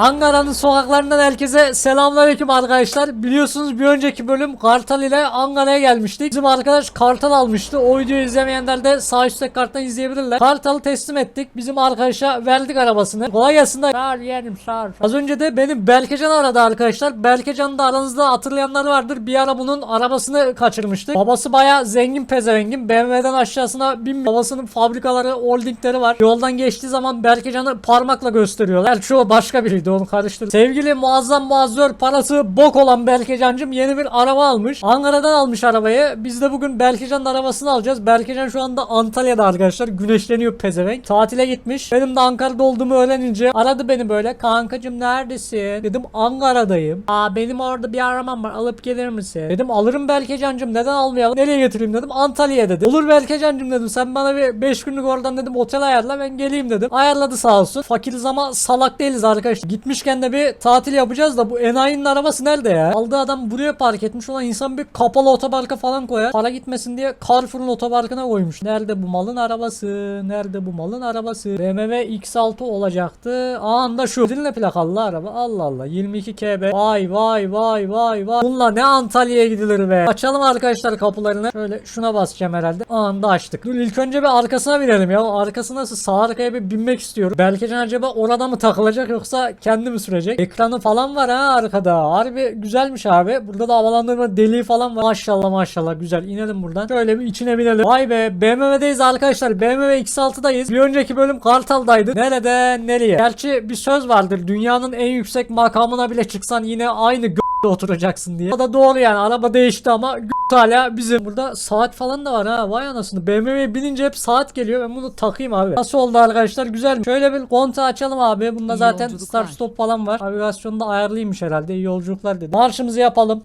Ankara'nın sokaklarından herkese selamünaleyküm arkadaşlar. Biliyorsunuz bir önceki bölüm Kartal ile Ankara'ya gelmiştik. Bizim arkadaş Kartal almıştı. O videoyu izlemeyenler de sağ üstteki karttan izleyebilirler. Kartal'ı teslim ettik. Bizim arkadaşa verdik arabasını. Kolay gelsin de. Sağ ol yeğenim sağ ol. Az önce de benim Berkecan aradı arkadaşlar. Berkecan'ı da aranızda hatırlayanlar vardır. Bir ara bunun arabasını kaçırmıştık. Babası baya zengin pezevengin. BMW'den aşağısına bin babasının fabrikaları, holdingleri var. Yoldan geçtiği zaman Berkecan'ı parmakla gösteriyorlar. Gerçi o başka biriydi onu karıştırdım. Sevgili muazzam muazzör parası bok olan Berkecan'cım yeni bir araba almış. Ankara'dan almış arabayı. Biz de bugün Berkecan'ın arabasını alacağız. Berkecan şu anda Antalya'da arkadaşlar. Güneşleniyor pezevenk. Tatile gitmiş. Benim de Ankara'da olduğumu öğrenince aradı beni böyle. Kankacım neredesin? Dedim Ankara'dayım. Aa benim orada bir aramam var. Alıp gelir misin? Dedim alırım Berkecan'cım. Neden almayalım? Nereye getireyim dedim. Antalya'ya dedi. Olur Berkecan'cım dedim. Sen bana bir 5 günlük oradan dedim otel ayarla ben geleyim dedim. Ayarladı sağ olsun. Fakiriz ama salak değiliz arkadaşlar. Gitmişken de bir tatil yapacağız da bu enayinin arabası nerede ya? Aldığı adam buraya park etmiş. Ulan insan bir kapalı otoparka falan koyar. Para gitmesin diye Carrefour'un otoparkına koymuş. Nerede bu malın arabası? Nerede bu malın arabası? BMW X6 olacaktı. Anında şu. Dinle plakalı araba. Allah Allah. 22 KB. Vay vay vay vay vay. Bununla ne Antalya'ya gidilir be. Açalım arkadaşlar kapılarını. Şöyle şuna basacağım herhalde. Anında açtık. Dur ilk önce bir arkasına binelim ya. Arkası nasıl? Sağ arkaya bir binmek istiyorum. Belki acaba orada mı takılacak yoksa kendi mi sürecek? Ekranı falan var ha arkada. Harbi güzelmiş abi. Burada da havalandırma deliği falan var. Maşallah maşallah güzel. İnelim buradan. Şöyle bir içine binelim. Vay be BMW'deyiz arkadaşlar. BMW X6'dayız. Bir önceki bölüm Kartal'daydı. Nereden nereye? Gerçi bir söz vardır. Dünyanın en yüksek makamına bile çıksan yine aynı gö- oturacaksın diye. O da doğru yani. Araba değişti ama hala bizim. Burada saat falan da var ha. Vay anasını. BMW'ye binince hep saat geliyor. Ben bunu takayım abi. Nasıl oldu arkadaşlar? Güzel mi? Şöyle bir kontağı açalım abi. Bunda İyi zaten start stop falan var. Navigasyonu da ayarlıymış herhalde. İyi yolculuklar dedi. Marşımızı yapalım.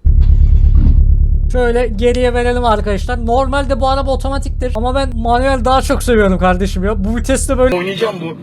Şöyle geriye verelim arkadaşlar. Normalde bu araba otomatiktir ama ben manuel daha çok seviyorum kardeşim ya. Bu viteste böyle oynayacağım bu.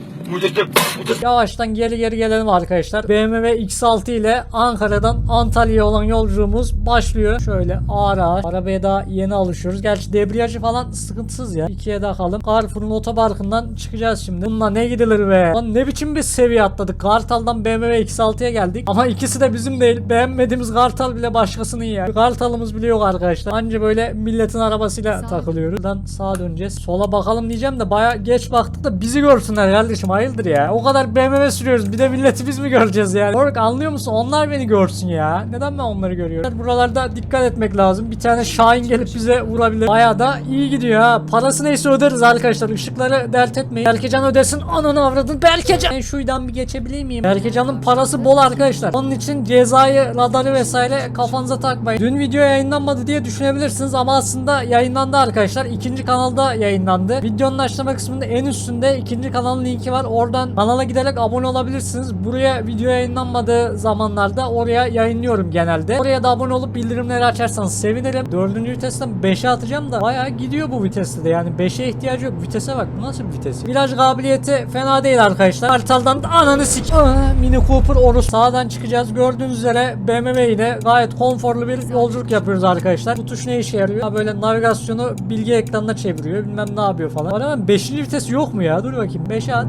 Yavaştan geri geri gelelim arkadaşlar. BMW X6 ile Ankara'dan Antalya'ya olan yolculuğumuz başlıyor. Şöyle ağır ağır. Arabaya daha yeni alışıyoruz. Gerçi debriyajı falan sıkıntısız ya. İkiye takalım. Carrefour'un otoparkından çıkacağız şimdi. Bununla ne gidilir be? Lan ne biçim bir seviye atladık. Kartal'dan BMW X6'ya geldik. Ama ikisi de bizim değil. Beğenmediğimiz Kartal bile başkasının ya. Kartal'ımız bile yok arkadaşlar. Anca böyle milletin arabasıyla Sağ takılıyoruz. Buradan sağa döneceğiz. Sola bakalım diyeceğim de baya geç baktık da bizi görsünler kardeşim. Hayırdır ya? O kadar BMW sürüyoruz. Bir de milleti biz mi göreceğiz yani? Moruk anlıyor musun? Onlar beni görsün ya. Neden ben onları görüyorum? Buralarda dikkat etmek lazım. Bir tane Şahin gelip bize vurabilir. Baya da iyi gidiyor ha. Parası neyse öderiz arkadaşlar. Işıkları dert etmeyin. Berkecan ödesin. Ananı avradın. Berkecan. Ben şuydan bir geçebilir miyim? Berkecan'ın parası bol arkadaşlar. Onun için cezayı, radarı vesaire kafanıza takmayın. Dün video yayınlanmadı diye düşünebilirsiniz ama aslında yayınlandı arkadaşlar. İkinci kanalda yayınlandı. Videonun açıklama kısmında en üstünde ikinci kanalın linki var. Oradan kanala giderek abone olabilirsiniz. Buraya video yayınlanmadığı zamanlarda oraya yayınlıyorum genelde. Oraya da abone olup bildirimleri açarsanız sevinirim. Dördüncü vitesten 5'e atacağım da bayağı gidiyor bu viteste de yani 5'e ihtiyacı yok. Vitese bak bu nasıl bir vites? Viraj kabiliyeti fena değil arkadaşlar. Haritaldan da ananı sik. Aa, Mini Cooper Orus sağdan çıkacağız. Gördüğünüz üzere BMW ile gayet konforlu bir yolculuk yapıyoruz arkadaşlar. Bu tuş ne işe yarıyor? Ha böyle navigasyonu bilgi ekranına çeviriyor. Bilmem ne yapıyor falan. Ama 5. vites yok mu ya? Dur bakayım. 5'e at.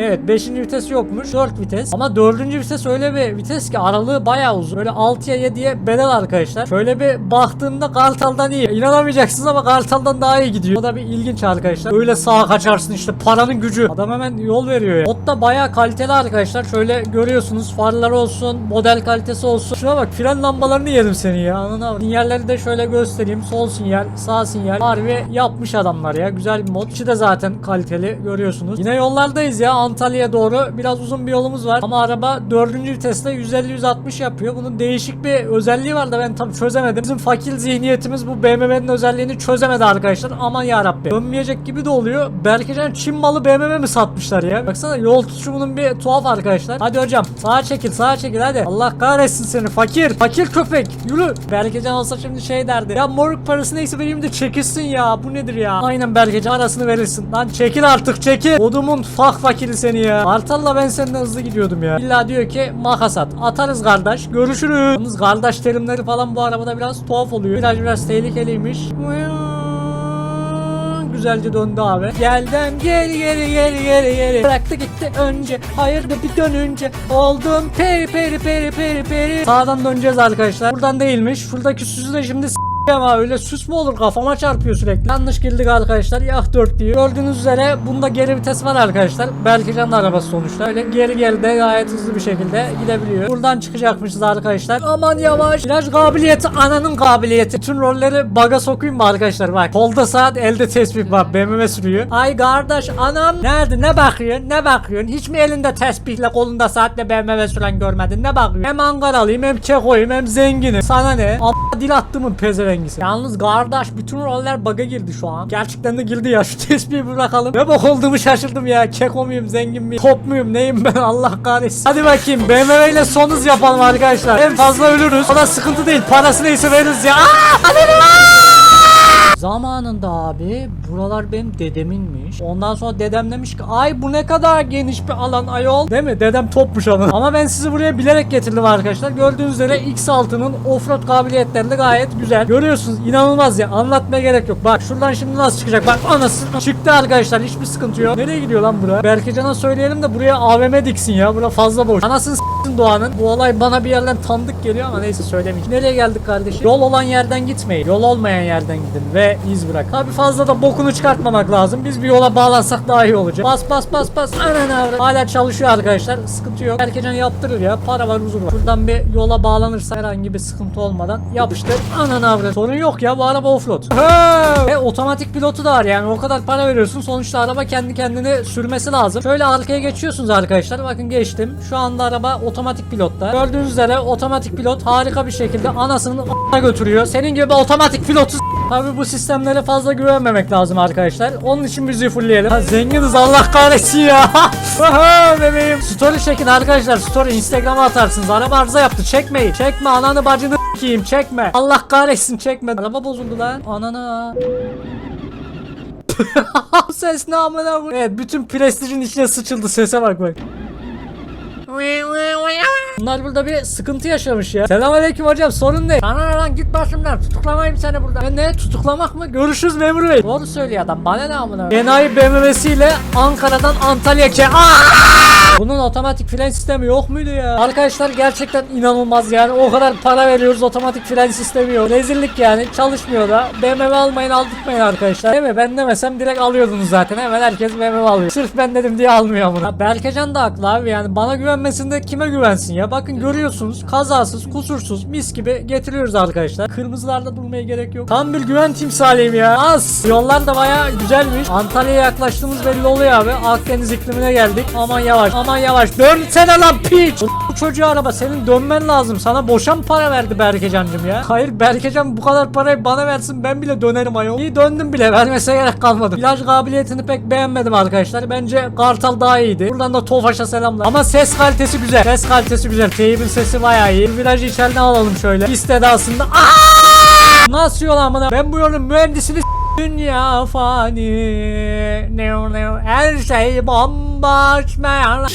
Evet 5. vites yokmuş 4 vites. Ama 4. vites öyle bir vites ki aralığı bayağı uzun. Böyle 6'ya 7'ye bedel arkadaşlar. Şöyle bir baktığımda Kartal'dan iyi. İnanamayacaksınız ama Kartal'dan daha iyi gidiyor. O da bir ilginç arkadaşlar. Öyle sağa kaçarsın işte paranın gücü. Adam hemen yol veriyor ya. Mod da bayağı kaliteli arkadaşlar. Şöyle görüyorsunuz farlar olsun model kalitesi olsun. Şuna bak fren lambalarını yedim seni ya. Anına bak. sinyalleri de şöyle göstereyim. Sol sinyal sağ sinyal. Harbi yapmış adamlar ya. Güzel bir mod. İçi de zaten kaliteli görüyorsunuz. Yine yollardayız ya Antalya'ya doğru biraz uzun bir yolumuz var ama araba 4. viteste 150-160 yapıyor. Bunun değişik bir özelliği var da ben tam çözemedim. Bizim fakir zihniyetimiz bu BMW'nin özelliğini çözemedi arkadaşlar. Aman yarabbi. Dönmeyecek gibi de oluyor. Berkecan Çin malı BMW mi satmışlar ya? Baksana yol tutuşu bunun bir tuhaf arkadaşlar. Hadi hocam sağa çekil sağa çekil hadi. Allah kahretsin seni fakir. Fakir köpek. Yürü. Berkecan olsa şimdi şey derdi. Ya moruk parası neyse vereyim de çekilsin ya. Bu nedir ya? Aynen Berkecan arasını verirsin. Lan çekil artık çekil. Odumun fak fakiri seni ya. Kartal'la ben senden hızlı gidiyordum ya. İlla diyor ki makas at. Atarız kardeş. Görüşürüz. Yalnız kardeş terimleri falan bu arabada biraz tuhaf oluyor. Biraz biraz tehlikeliymiş. güzelce döndü abi. Geldim geri geri geri geri geri. Bıraktı gitti önce. Hayır da bir dönünce. Oldum peri peri peri peri peri. Sağdan döneceğiz arkadaşlar. Buradan değilmiş. Şuradaki süsü de şimdi s- ama öyle süs mü olur kafama çarpıyor sürekli. Yanlış girdik arkadaşlar. Yah 4 diyor. Gördüğünüz üzere bunda geri vites var arkadaşlar. Belki can arabası sonuçta. Öyle geri de gayet hızlı bir şekilde gidebiliyor. Buradan çıkacakmışız arkadaşlar. Aman yavaş. Viraj kabiliyeti ananın kabiliyeti. Tüm rolleri baga sokayım mı arkadaşlar? Bak kolda saat elde tespih var. BMW sürüyor. Ay kardeş anam nerede ne bakıyorsun ne bakıyorsun? Hiç mi elinde tespihle kolunda saatle BMW süren görmedin ne bakıyorsun? Hem Ankaralıyım hem Çekoyum hem zenginim. Sana ne? A- dil attı mı pezevengisi? Yalnız kardeş bütün roller bug'a girdi şu an. Gerçekten de girdi ya. Şu tespihi bırakalım. Ne bok olduğumu şaşırdım ya. Keko muyum zengin miyim? Top muyum neyim ben Allah kahretsin. Hadi bakayım BMW ile son hız yapalım arkadaşlar. En fazla ölürüz. O da sıkıntı değil. Parası neyse veririz ya. Aa, hadi Zamanında abi buralar benim dedeminmiş. Ondan sonra dedem demiş ki ay bu ne kadar geniş bir alan ayol. Değil mi? Dedem topmuş onu. Ama ben sizi buraya bilerek getirdim arkadaşlar. Gördüğünüz üzere X6'nın offroad kabiliyetleri de gayet güzel. Görüyorsunuz inanılmaz ya. Anlatmaya gerek yok. Bak şuradan şimdi nasıl çıkacak? Bak anasını çıktı arkadaşlar. Hiçbir sıkıntı yok. Nereye gidiyor lan bura? Berkecan'a söyleyelim de buraya AVM diksin ya. Bura fazla boş. Anasını Doğan'ın. Bu olay bana bir yerden tanıdık geliyor ama neyse söylemeyeyim. Nereye geldik kardeşim? Yol olan yerden gitmeyin. Yol olmayan yerden gidin ve iz bırak. Tabi fazla da bokunu çıkartmamak lazım. Biz bir yola bağlansak daha iyi olacak. Bas bas bas bas. Anan avrat. Hala çalışıyor arkadaşlar. Sıkıntı yok. Berkecan yaptırır ya. Para var huzur var. Şuradan bir yola bağlanırsa herhangi bir sıkıntı olmadan yapıştır. Anan avrat. Sorun yok ya bu araba offroad. Ve otomatik pilotu da var yani o kadar para veriyorsun sonuçta araba kendi kendini sürmesi lazım. Şöyle arkaya geçiyorsunuz arkadaşlar bakın geçtim. Şu anda araba otomatik pilotta. Gördüğünüz üzere otomatik pilot harika bir şekilde anasının a**ına götürüyor. Senin gibi otomatik pilotu s- Tabi bu sistemlere fazla güvenmemek lazım arkadaşlar. Onun için müziği fullleyelim. Ha, zenginiz Allah kahretsin ya. Bebeğim. Story çekin arkadaşlar. Story Instagram'a atarsınız. Araba arıza yaptı. Çekmeyin. Çekme ananı bacını s**eyim. Çekme. Allah kahretsin çekme. Araba bozuldu lan. Anana. Bu ses ne amına koyayım? Evet bütün prestijin içine sıçıldı sese bak bak. Bunlar burada bir sıkıntı yaşamış ya. Selamünaleyküm hocam sorun ne? Sana lan git başımdan tutuklamayayım seni burada. Ben ne tutuklamak mı? Görüşürüz memur bey. Doğru söylüyor adam bana ne amına. Enayi BMW'siyle Ankara'dan Antalya ke... Bunun otomatik fren sistemi yok muydu ya? Arkadaşlar gerçekten inanılmaz yani o kadar para veriyoruz otomatik fren sistemi yok. Rezillik yani çalışmıyor da. BMW almayın aldırtmayın arkadaşlar. Değil mi? Ben demesem direkt alıyordunuz zaten. Hemen herkes BMW alıyor. Sırf ben dedim diye almıyor bunu. Ya Berkecan da haklı abi yani bana güvenmesinde kime güvensin ya? Bakın görüyorsunuz kazasız kusursuz mis gibi getiriyoruz arkadaşlar. Kırmızılarda durmaya gerek yok. Tam bir güven timsaliyim ya. Az. Yollar da baya güzelmiş. Antalya'ya yaklaştığımız belli oluyor abi. Akdeniz iklimine geldik. Aman yavaş aman yavaş. Dönsene lan piç. Bu çocuğu araba senin dönmen lazım. Sana boşa mı para verdi Berkecancım ya? Hayır Berkecan bu kadar parayı bana versin ben bile dönerim ayol. İyi döndüm bile vermesine gerek kalmadı. Plaj kabiliyetini pek beğenmedim arkadaşlar. Bence Kartal daha iyiydi. Buradan da Tofaş'a selamlar. Ama ses kalitesi güzel. Ses kalitesi güzel. Teybin sesi bayağı iyi. Virajı içeriden alalım şöyle. Pist edasında. Aa! Nasıl yol amına? Ben bu yolun mühendisini Dünya fani. Ne ne her şey bomboş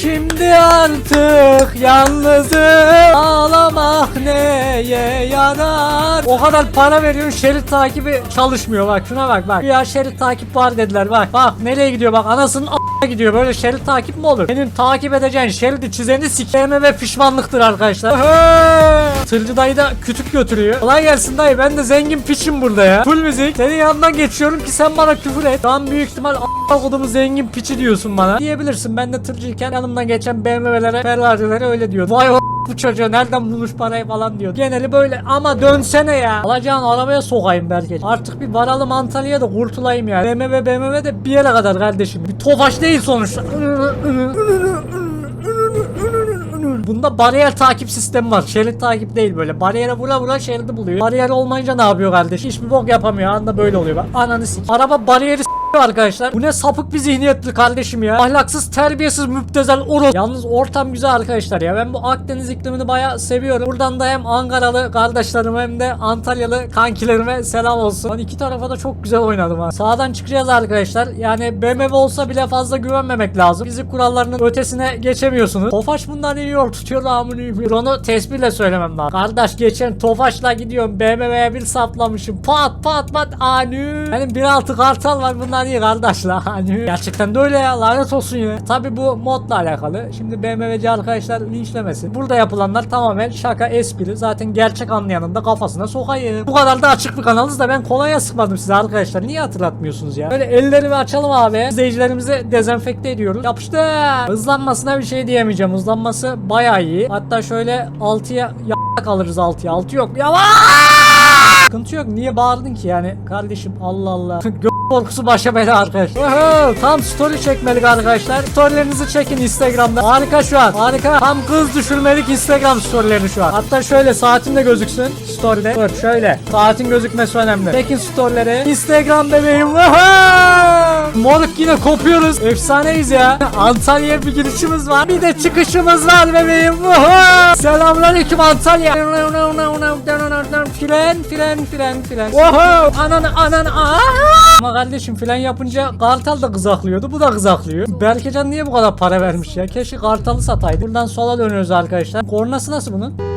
Şimdi artık yalnızım. Ağlamak neye yarar? O kadar para veriyorsun şerit takibi çalışmıyor. Bak şuna bak bak. Ya şerit takip var dediler bak. Bak nereye gidiyor? Bak anasının a**a gidiyor. Böyle şerit takip mi olur? Senin takip edeceğin şeridi çizeni sikeme ve pişmanlıktır arkadaşlar! Tırcı dayı da kütük götürüyor. Kolay gelsin dayı ben de zengin piçim burada ya. Full müzik. Senin yanından geçiyorum ki sen bana küfür et Şu an büyük ihtimal a**a kodumu zengin piçi diyorsun bana Diyebilirsin ben de tırcıyken yanımdan geçen BMW'lere Ferrari'lere öyle diyor Vay o bu çocuğa nereden bulmuş parayı falan diyor. Geneli böyle ama dönsene ya. Alacağın arabaya sokayım belki. Artık bir varalım Antalya'ya da kurtulayım ya. BMW BMW de bir yere kadar kardeşim. Bir tofaş değil sonuçta. Bunda bariyer takip sistemi var. Şerit takip değil böyle. Bariyere vura vura şeridi buluyor. Bariyer olmayınca ne yapıyor kardeş? Hiçbir bok yapamıyor. Anda böyle oluyor. Ananı sik. Araba bariyeri arkadaşlar. Bu ne sapık bir zihniyetli kardeşim ya. Ahlaksız, terbiyesiz, müptezel, oro. Yalnız ortam güzel arkadaşlar ya. Ben bu Akdeniz iklimini bayağı seviyorum. Buradan da hem Ankaralı kardeşlerime hem de Antalyalı kankilerime selam olsun. Lan iki tarafa da çok güzel oynadım ha. Sağdan çıkacağız arkadaşlar. Yani BMW olsa bile fazla güvenmemek lazım. Fizik kurallarının ötesine geçemiyorsunuz. Tofaş bundan iyi yol tutuyor amınıyım. Onu tespihle söylemem lazım. Kardeş geçen Tofaş'la gidiyorum. BMW'ye bir saplamışım. Pat pat pat anü. Benim 1.6 kartal var. Bunlar hani kardeş la hani. Gerçekten de öyle ya lanet olsun ya. Tabi bu modla alakalı. Şimdi BMW'ci arkadaşlar linçlemesin. Burada yapılanlar tamamen şaka espri. Zaten gerçek anlayanın da kafasına sokayım. Bu kadar da açık bir kanalız da ben kolaya sıkmadım size arkadaşlar. Niye hatırlatmıyorsunuz ya? Böyle ellerimi açalım abi. İzleyicilerimizi dezenfekte ediyoruz. Yapıştı. Hızlanmasına bir şey diyemeyeceğim. Hızlanması bayağı iyi. Hatta şöyle 6'ya ya kalırız 6'ya. 6 yok. Yavaş! Sıkıntı yok. Niye bağırdın ki yani? Kardeşim Allah Allah. Korkusu bela arkadaşlar. Oho, tam story çekmelik arkadaşlar. Storylerinizi çekin Instagram'da. Harika şu an. Harika. Tam kız düşürmelik Instagram storylerini şu an. Hatta şöyle saatin de gözüksün story'de. Dur şöyle. Saatin gözükmesi önemli. Çekin storyleri. Instagram bebeğim. Moruk yine kopuyoruz. Efsaneyiz ya. Antalya'ya bir girişimiz var. Bir de çıkışımız var bebeğim. Selamünaleyküm Antalya. Filen filen filen filen. Oho! Ananı ananı aa! Ama kardeşim filan yapınca Kartal da kızaklıyordu. Bu da kızaklıyor. Berkecan niye bu kadar para vermiş ya? Keşke Kartal'ı sataydı. Buradan sola dönüyoruz arkadaşlar. Kornası nasıl bunun?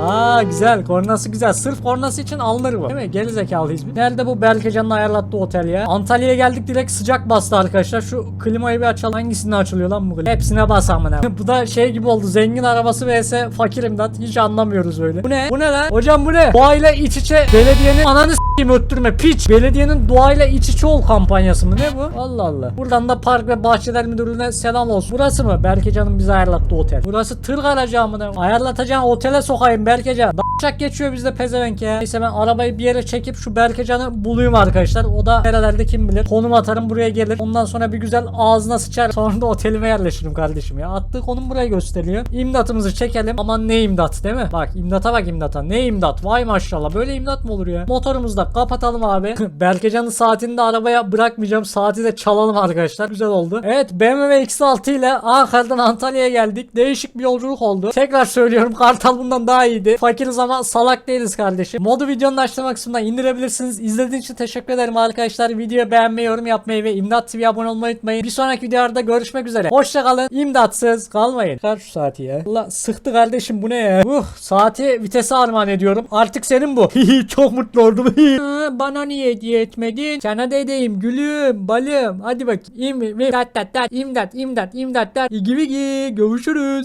Aa güzel. Kornası güzel. Sırf kornası için alınır bu. Değil mi? Geri zekalıyız biz Nerede bu Berkecan'ın ayarlattığı otel ya? Antalya'ya geldik direkt sıcak bastı arkadaşlar. Şu klimayı bir açalım. Hangisinde açılıyor lan bu klima? Hepsine bas amına Bu da şey gibi oldu. Zengin arabası vs fakir imdat. Hiç anlamıyoruz öyle Bu ne? Bu ne lan? Hocam bu ne? Doğayla iç içe belediyenin ananı s**eyim öttürme. Piç. Belediyenin doğayla iç içe ol kampanyası mı? Ne bu? Allah Allah. Buradan da park ve bahçeler müdürlüğüne selam olsun. Burası mı? Berkecan'ın bize ayarlattığı otel. Burası tır garajı amına Ayarlatacağın otele sokayım Berkecan Bak geçiyor bizde pezevenk ya. Neyse ben arabayı bir yere çekip şu Berkecan'ı bulayım arkadaşlar. O da nerelerde kim bilir. Konum atarım buraya gelir. Ondan sonra bir güzel ağzına sıçar Sonra da otelime yerleşirim kardeşim ya. Attığı konum buraya gösteriyor. İmdatımızı çekelim. Aman ne imdat değil mi? Bak imdata bak imdata. Ne imdat? Vay maşallah. Böyle imdat mı olur ya? Motorumuzu da kapatalım abi. Berkecan'ın saatini de arabaya bırakmayacağım. Saati de çalalım arkadaşlar. Güzel oldu. Evet BMW X6 ile Ankara'dan Antalya'ya geldik. Değişik bir yolculuk oldu. Tekrar söylüyorum. Kartal bundan daha iyiydi. Fakiriz ama salak değiliz kardeşim. Modu videonun açıklama kısmından indirebilirsiniz. İzlediğiniz için teşekkür ederim arkadaşlar. Videoyu beğenmeyi yorum yapmayı ve İmdat TV'ye abone olmayı unutmayın. Bir sonraki videolarda görüşmek üzere. Hoşçakalın İmdatsız kalmayın. Kar şu saati ya? Allah sıktı kardeşim. Bu ne ya? Uh saati vitese armağan ediyorum. Artık senin bu. Çok mutlu oldum. Bana niye hediye etmedin? Sana da gülüm balım. Hadi bak İmdat imdat imdat imdat imdat Gibi gibi görüşürüz